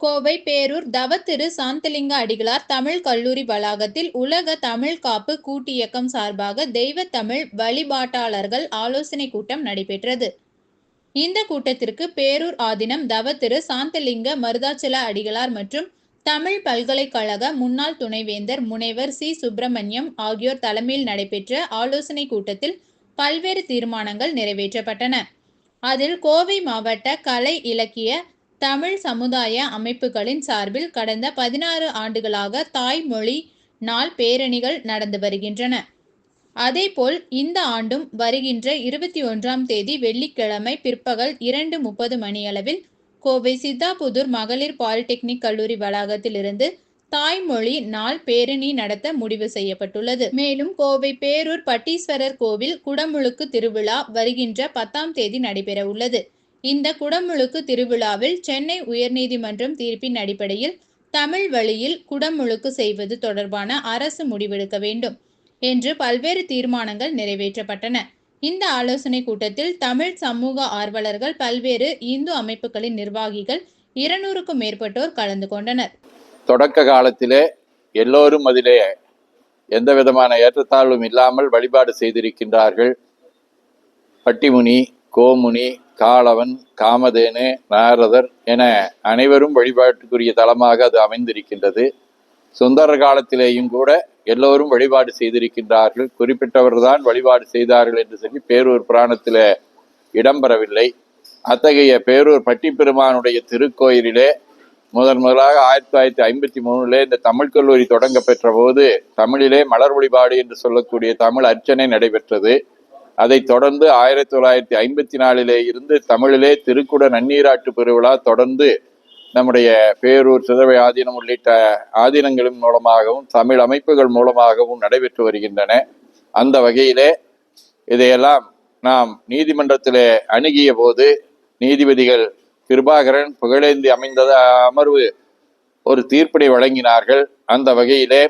கோவை பேரூர் தவத்திரு சாந்தலிங்க அடிகளார் தமிழ் கல்லூரி வளாகத்தில் உலக தமிழ் காப்பு கூட்டியக்கம் சார்பாக தெய்வ தமிழ் வழிபாட்டாளர்கள் ஆலோசனை கூட்டம் நடைபெற்றது. இந்த கூட்டத்திற்கு பேரூர் ஆதீனம் தவத்திரு சாந்தலிங்க மருதாச்சல அடிகளார் மற்றும் தமிழ் பல்கலைக்கழக முன்னாள் துணைவேந்தர் முனைவர் சி. சுப்பிரமணியம் ஆகியோர் தலைமையில் நடைபெற்ற ஆலோசனை கூட்டத்தில் பல்வேறு தீர்மானங்கள் நிறைவேற்றப்பட்டன. அதில் கோவை மாவட்ட கலை இலக்கிய தமிழ் சமுதாய அமைப்புகளின் சார்பில் கடந்த பதினாறு ஆண்டுகளாக தாய்மொழி நாள் பேரணிகள் நடந்து வருகின்றன. அதேபோல் இந்த ஆண்டும் வருகின்ற இருபத்தி ஒன்றாம் தேதி வெள்ளிக்கிழமை பிற்பகல் இரண்டு முப்பது மணியளவில் கோவை சித்தாபுதூர் மகளிர் பாலிடெக்னிக் கல்லூரி வளாகத்தில் இருந்து தாய்மொழி நாள் பேரணி நடத்த முடிவு செய்யப்பட்டுள்ளது. மேலும் கோவை பேரூர் பட்டீஸ்வரர் கோவில் குடமுழுக்கு திருவிழா வருகின்ற பத்தாம் தேதி நடைபெற உள்ளது இந்த குடமுழுக்கு திருவிழாவில் சென்னை உயர்நீதிமன்றம் தீர்ப்பின் அடிப்படையில் தமிழ் வழியில் குடமுழுக்கு செய்வது தொடர்பான அரசு முடிவெடுக்க வேண்டும் என்று பல்வேறு தீர்மானங்கள் நிறைவேற்றப்பட்டன. இந்த ஆலோசனை கூட்டத்தில் தமிழ் சமூக ஆர்வலர்கள் பல்வேறு இந்து அமைப்புகளின் நிர்வாகிகள் இருநூறுக்கும் மேற்பட்டோர் கலந்து கொண்டனர். தொடக்க காலத்திலே எல்லோரும் அதிலே எந்த விதமான ஏற்றத்தாழ்வும் இல்லாமல் வழிபாடு செய்திருக்கின்றார்கள். பட்டிமுனி கோமுனி காளவன் காமதேனு நாரதர் என அனைவரும் வழிபாட்டுக்குரிய தலமாக அது அமைந்திருக்கின்றது. சுந்தர காலத்திலேயும் கூட எல்லோரும் வழிபாடு செய்திருக்கின்றார்கள். குறிப்பிட்டவர்தான் வழிபாடு செய்தார்கள் என்று சொல்லி பேரூர் புராணத்தில் இடம்பெறவில்லை. அத்தகைய பேரூர் பட்டிப்பெருமானுடைய திருக்கோயிலிலே முதன் முதலாக ஆயிரத்தி தொள்ளாயிரத்தி ஐம்பத்தி மூணுல இந்த தமிழ் கல்லூரி தொடங்க பெற்ற போது தமிழிலே மலர் வழிபாடு என்று சொல்லக்கூடிய தமிழ் அர்ச்சனை நடைபெற்றது. அதைத் தொடர்ந்து ஆயிரத்தி தொள்ளாயிரத்தி ஐம்பத்தி நாலிலே இருந்து தமிழிலே திருக்குட நன்னீராட்டு பெருவிழா தொடர்ந்து நம்முடைய பேரூர் சிதவை ஆதீனம் உள்ளிட்ட ஆதீனங்களின் மூலமாகவும் தமிழ் அமைப்புகள் மூலமாகவும் நடைபெற்று வருகின்றன. அந்த வகையிலே இதையெல்லாம் நாம் நீதிமன்றத்திலே அணுகிய போது நீதிபதிகள் கிருபாகரன் புகழேந்தி அமைந்த அமர்வு ஒரு தீர்ப்பினை வழங்கினார்கள். அந்த வகையிலே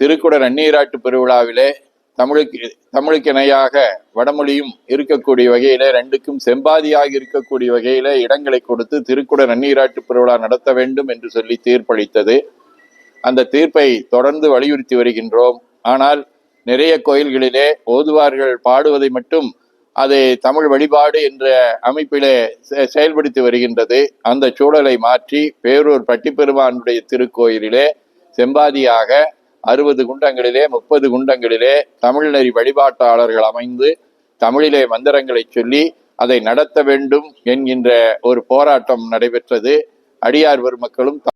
திருக்குட நன்னீராட்டு பெருவிழாவிலே தமிழுக்கு தமிழுக்கு இணையாக வடமொழியும் இருக்கக்கூடிய வகையில ரெண்டுக்கும் செம்பாதியாக இருக்கக்கூடிய வகையில இடங்களை கொடுத்து திருக்குட நன்னீராட்டு பெருவிழா நடத்த வேண்டும் என்று சொல்லி தீர்ப்பளித்தது. அந்த தீர்ப்பை தொடர்ந்து வலியுறுத்தி வருகின்றோம். ஆனால் நிறைய கோயில்களிலே ஓதுவார்கள் பாடுவதை மட்டும் அதை தமிழ் வழிபாடு என்ற அமைப்பிலே செ- செயல்படுத்தி வருகின்றது. அந்த சூழலை மாற்றி பேரூர் பட்டிப்பெருமானுடைய திருக்கோயிலிலே செம்பாதியாக அறுபது குண்டங்களிலே முப்பது குண்டங்களிலே தமிழ்நெறி வழிபாட்டாளர்கள் அமைந்து தமிழிலே மந்திரங்களை சொல்லி அதை நடத்த வேண்டும் என்கின்ற ஒரு போராட்டம் நடைபெற்றது. அடியார் பெருமக்களும்